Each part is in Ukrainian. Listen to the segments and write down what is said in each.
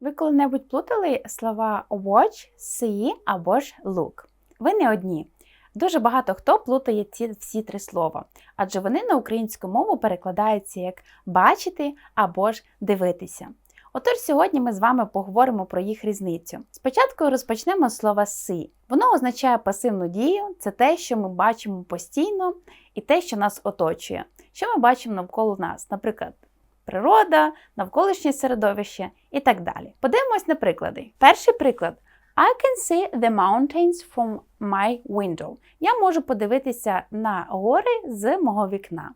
Ви коли-небудь плутали слова watch, see або ж look? Ви не одні. Дуже багато хто плутає ці всі три слова, адже вони на українську мову перекладаються як бачити або ж дивитися. Отож, сьогодні ми з вами поговоримо про їх різницю. Спочатку розпочнемо з слова see. Воно означає пасивну дію, це те, що ми бачимо постійно, і те, що нас оточує. Що ми бачимо навколо нас, наприклад, природа, навколишнє середовище і так далі. Подивимось на приклади. Перший приклад. I can see the mountains from my window. Я можу подивитися на гори з мого вікна.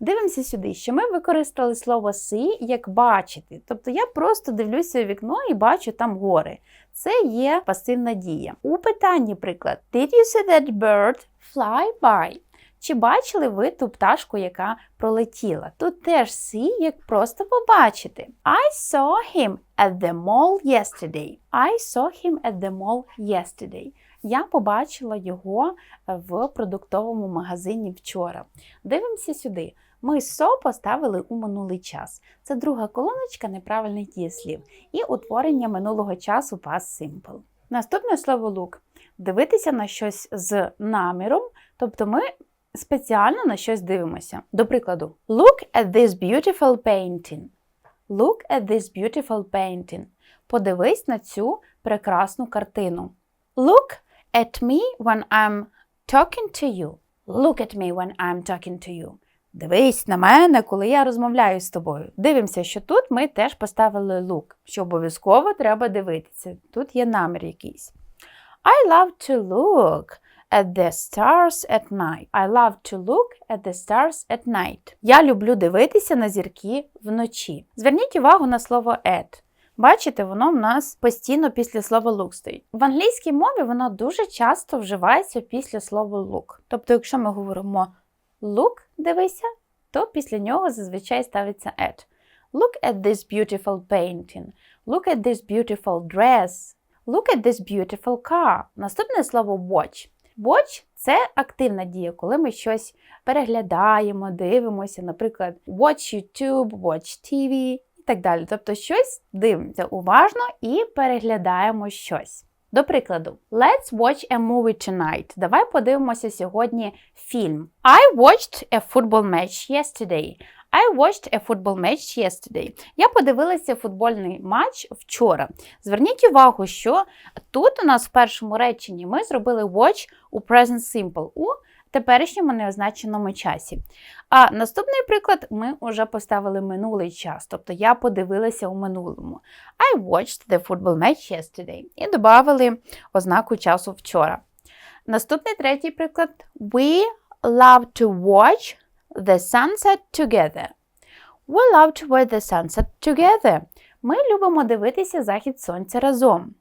Дивимося сюди, що ми використали слово see як бачити. Тобто я просто дивлюся у вікно і бачу там гори. Це є пасивна дія. У питанні приклад Did you see that bird fly by? Чи бачили ви ту пташку, яка пролетіла? Тут теж see, як просто побачити. I saw him at the mall yesterday. I saw him at the mall yesterday. Я побачила його в продуктовому магазині вчора. Дивимося сюди. Ми so поставили у минулий час. Це друга колоночка неправильних дієслів і утворення минулого часу past simple. Наступне слово look. Дивитися на щось з наміром, тобто ми спеціально на щось дивимося. До прикладу, look at this beautiful painting. Look at this beautiful painting. Подивись на цю прекрасну картину. Look at me when I'm talking to you. Look at me when I'm talking to you. Дивись на мене, коли я розмовляю з тобою. Дивимося, що тут ми теж поставили look, що обов'язково треба дивитися. Тут є намір якийсь. I love to look at the stars at night. I love to look at the stars at night. Я люблю дивитися на зірки вночі. Зверніть увагу на слово at. Бачите, воно в нас постійно після слова look стоїть. В англійській мові воно дуже часто вживається після слова look. Тобто, якщо ми говоримо look, дивися, то після нього зазвичай ставиться at. Look at this beautiful painting. Look at this beautiful dress. Look at this beautiful car. Наступне слово watch. Watch – це активна дія, коли ми щось переглядаємо, дивимося, наприклад, watch YouTube, watch TV і так далі. Тобто щось дивимося уважно і переглядаємо щось. До прикладу, Let's watch a movie tonight. Давай подивимося сьогодні фільм. I watched a football match yesterday. I watched a football match yesterday. Я подивилася футбольний матч вчора. Зверніть увагу, що тут у нас в першому реченні ми зробили watch у present simple у теперішньому неозначеному часі. А наступний приклад ми вже поставили минулий час, тобто я подивилася у минулому. I watched the football match yesterday. І додали ознаку часу вчора. Наступний третій приклад. We love to watch the sunset together. We love to watch the sunset together. Ми любимо дивитися захід сонця разом.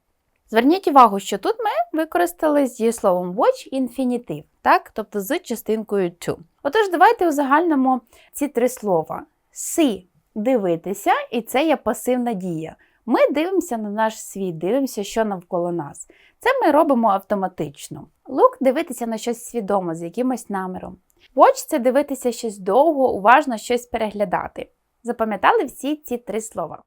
Зверніть увагу, що тут ми використали з дієсловом watch інфінітив, так? тобто з частинкою to. Отож, давайте узагальнимо ці три слова. See – дивитися, і це є пасивна дія. Ми дивимося на наш світ, дивимося, що навколо нас. Це ми робимо автоматично. Look – дивитися на щось свідомо, з якимось наміром. Watch – це дивитися щось довго, уважно щось переглядати. Запам'ятали всі ці три слова.